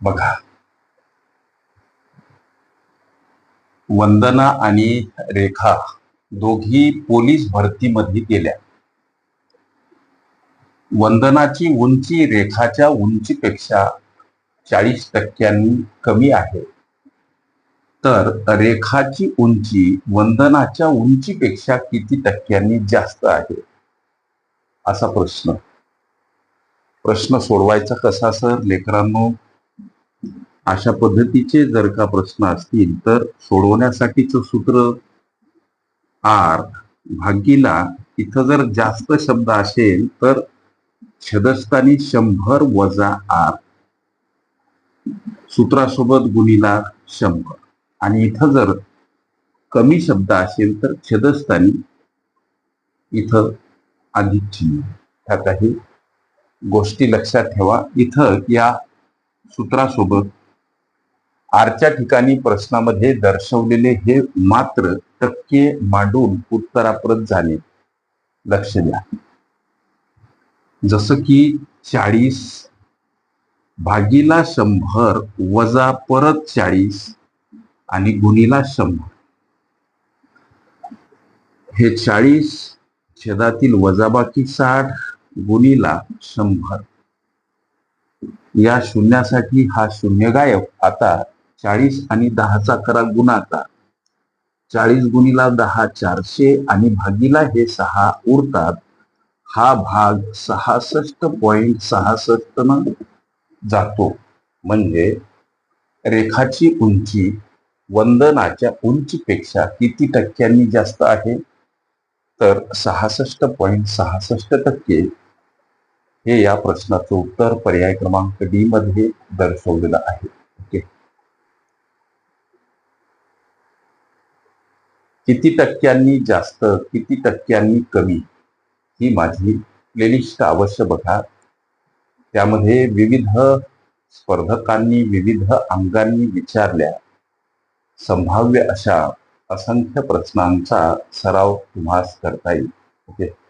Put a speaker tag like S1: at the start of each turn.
S1: बघा. वंदना आणि रेखा दोघी पोलीस भरतीमध्ये गेल्या. वंदनाची उंची रेखाच्या उंचीपेक्षा चाळीस टक्क्यांनी कमी आहे. तर रेखाची उंची वंदनाच्या उंचीपेक्षा किती टक्क्यांनी जास्त आहे? असा प्रश्न. प्रश्न सोडवायचा कसा सर? लेकरांनो अशा पद्धतीचे जर का प्रश्न असतील तर सोडवण्यासाठीच सूत्र आर भागीला इथं जर जास्त शब्द असेल तर छदस्थानी शंभर वजा आर. सूत्रासोबत गुणीला शंभर. आणि इथं जर कमी शब्द असेल तर छदस्थानी इथं अधिक चिन्ह. ह्या काही गोष्टी लक्षात ठेवा. इथं या सूत्रासोबत आरच्या ठिकाणी प्रश्नामध्ये दर्शवलेले हे मात्र टक्के मांडून उत्तराप्रत झाले. लक्ष द्या. जसं की चाळीस भागीला शंभर वजा परत चाळीस आणि गुणीला शंभर. हे चाळीस छेदातील वजाबाकी साठ गुणीला शंभर. या शून्यासाठी हा शून्य गायब आता चाळीस आणि दहाचा करा गुणाकार चाळीस गुणीला दहा चारशे आणि भागीला हे सहा उरतात. हा भाग सहासष्ट पॉइंट सहासष्ट न जातो. म्हणजे रेखाची उंची वंदनाच्या उंचीपेक्षा किती टक्क्यांनी जास्त आहे? तर सहासष्ट पॉइंट सहासष्ट टक्के हे या प्रश्नाचं उत्तर पर्याय क्रमांक डी मध्ये दर्शवलेलं आहे. ओके. किती टक्क्यांनी जास्त किती टक्क्यांनी कमी? ही माझी प्लेलिस्ट अवश्य बघा. त्यामध्ये विविध स्पर्धकांनी विविध अंगांनी विचारल्या. संभाव्य अशा असंख्य प्रश्नांचा सराव तुम्हास करता येईल. ओके.